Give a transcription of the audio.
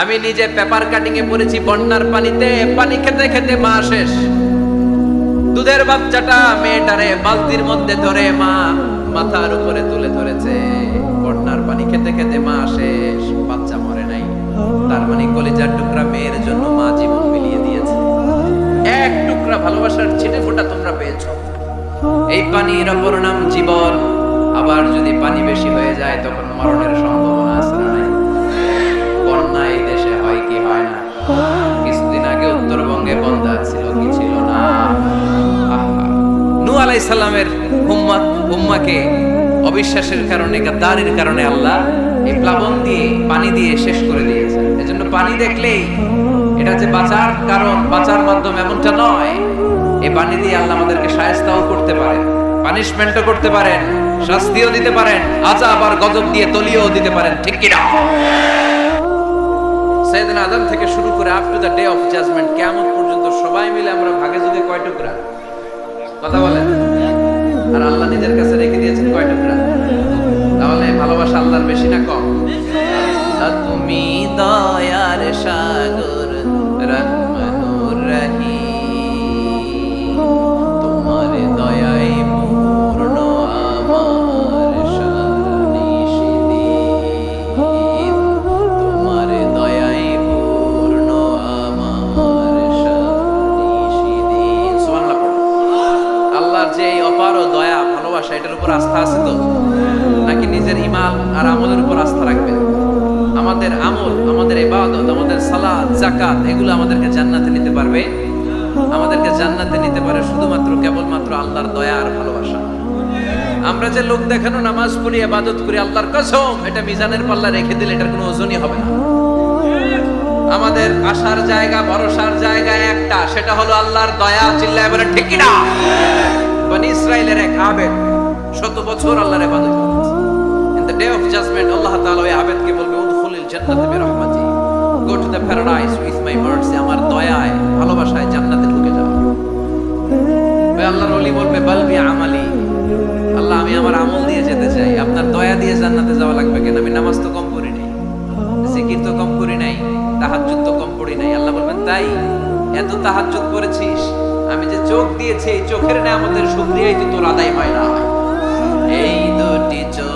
আমি নিজে paper cutting এ পড়েছি বন্যার পানিতে, পানি খেতে খেতে মা শেষ। দুধের বাচ্চাটা মেয়েটারে বালতির মধ্যে ধরে মা মাথার উপরে তুলে ধরেছে। বন্যার পানি খেতে খেতে মা শেষ, বাচ্চা মরে নাই। তার মানে কলিজার টুকরা মেয়ের জন্য মা জীবন মিলিয়ে দিয়েছে। এক টুকরা ভালোবাসার ছিটে ফোটা তোমরা পেয়েছ। এই পানির অপর নাম জীবন। আবার যদি পানি বেশি হয়ে যায়, তখন মরণের সম্ভাবনা আছে না নূ আলাই সাল্লামের হুম্মা হুম্মাকে অবিশ্বাসের কারণে, গাদ্দারির কারণে আল্লাহ এই প্লাবন দিয়ে, পানি দিয়ে শেষ করে দিয়েছে এজন্য পানি দেখলেই এটা যে বাঁচার কারণ, বাঁচার মাধ্যম এমনটা নয়, এই পানি দিয়ে আল্লাহ আমাদেরকে সায়স্তাও করতে পারেন পানিশমেন্টও করতে পারেন, শাস্তিও দিতে পারেন আজাব আর গজব দিয়ে তলিয়েও দিতে পারেন, ঠিক কিনা? সেদিন আদান থেকে শুরু করে up to the day of judgement কেমন পর্যন্ত সবাই মিলে আমরা ভাগে যদি কয় টুকরা? কথা বলেন। নিজের কাছে রেখে দিয়েছেন কয় টুকরা তাহলে ভালোবাসা আল্লাহর বেশি না কম? তুমি দয়ার সাগর রহমানুর ভালোবাসা, এটার উপর আস্থা আছে তো? নাকি নিজের ইমান আর আমলের উপর আস্থা রাখবেন আমাদের আমল, আমাদের ইবাদত, আমাদের সালাত জাকাত এগুলো আমাদেরকে জান্নাতে নিতে পারবে। আমাদেরকে জান্নাতে নিতে পারে শুধুমাত্র, কেবলমাত্র আল্লাহর দয়া আর ভালোবাসা। আমরা যে লোক দেখানো, নামাজ পড়ি, ইবাদত করি, আল্লাহর কসম, এটা মিজানের পাল্লা রেখে দিলে এটার কোনো ওজনই হবে না। আমাদের আসার জায়গা, ভরসার জায়গা একটা, সেটা হলো আল্লাহর দয়া চিল্লা বলে, ঠিক না বনি ইসরাইলের এক আবেদ শত বছর আল্লাহর ইবাদত করেছে। In the day of judgement Allah তাআলা ওই আবেদকে বলবে, উদখুলিল জান্নাতে বিরহমাতি। Go to the paradise with my mercy আমার দয়ায়, ভালোবাসায় জান্নাতে ঢুকে যাও। ওই আল্লাহর ওলি বলবে বালবি আমালি। আল্লাহ, আমি আমার আমল দিয়ে যেতে চাই। আপনার দয়া দিয়ে জান্নাতে যাওয়া লাগবে কেন? আমি নামাজ তো কম করি নাই, জিকির তো কম করি নাই, তাহাজ্জুদ তো কম পড়ি নাই। আল্লাহ বলবেন, তাই? এত তাহাজ্জুদ করেছিস আমি যে চোখ দিয়েছি, এই চোখের নামতের শুক্রিয়াই তো তোর আদায় হয় না। এই দুটি চোখ